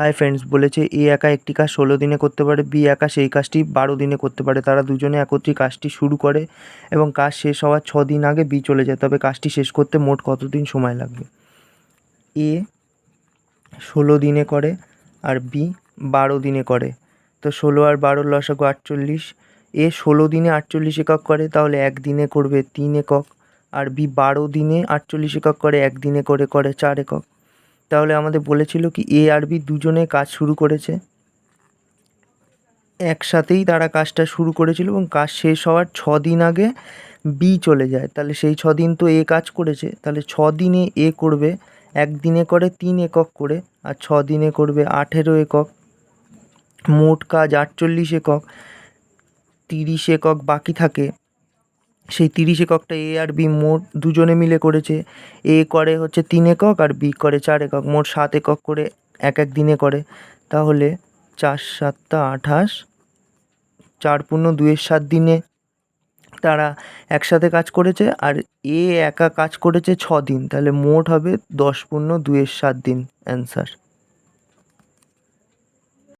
Hi friends বলেছে এ একা একটি কাজ ষোলো দিনে করতে পারে, বি একা সেই কাজটি বারো দিনে করতে পারে। তারা দুজনে একত্রে কাজটি শুরু করে এবং কাজ শেষ হওয়ার ছ দিন আগে বি চলে যায়। তবে কাজটি শেষ করতে মোট কতদিন সময় লাগবে? এ ষোলো দিনে করে আর বি বারো দিনে করে। তো ষোলো আর বারোর লসাগু আটচল্লিশ। এ ষোলো দিনে আটচল্লিশ একক করে, তাহলে এক দিনে করবে তিন একক। আর বি বারো দিনে আটচল্লিশ একক করে, এক দিনে করে করে চার একক। তাহলে আমাদের বলেছিল কি এ আর বি দুজনে কাজ শুরু করেছে। একসাথেই তারা কাজটা শুরু করেছিল এবং কাজ শেষ হওয়ার ছ দিন আগে বি চলে যায়। তাহলে সেই ছ দিন তো এ কাজ করেছে। তাহলে ছ দিনে এ করবে একদিনে করে তিন একক করে, আর ছ দিনে করবে আঠেরো একক। মোট কাজ আটচল্লিশ একক, তিরিশ একক বাকি থাকে। সেই তিরিশ এককটা এ আর বি মোট দুজনে মিলে করেছে। এ করে হচ্ছে তিন একক আর বি করে চার একক, মোট সাত একক করে এক এক দিনে করে। তাহলে চার সাতটা আঠাশ, চার পূর্ণ দুয়ের সাত দিনে তারা একসাথে কাজ করেছে আর এ একা কাজ করেছে ছ দিন। তাহলে মোট হবে দশ পূর্ণ দুয়ের সাত দিন, অ্যান্সার।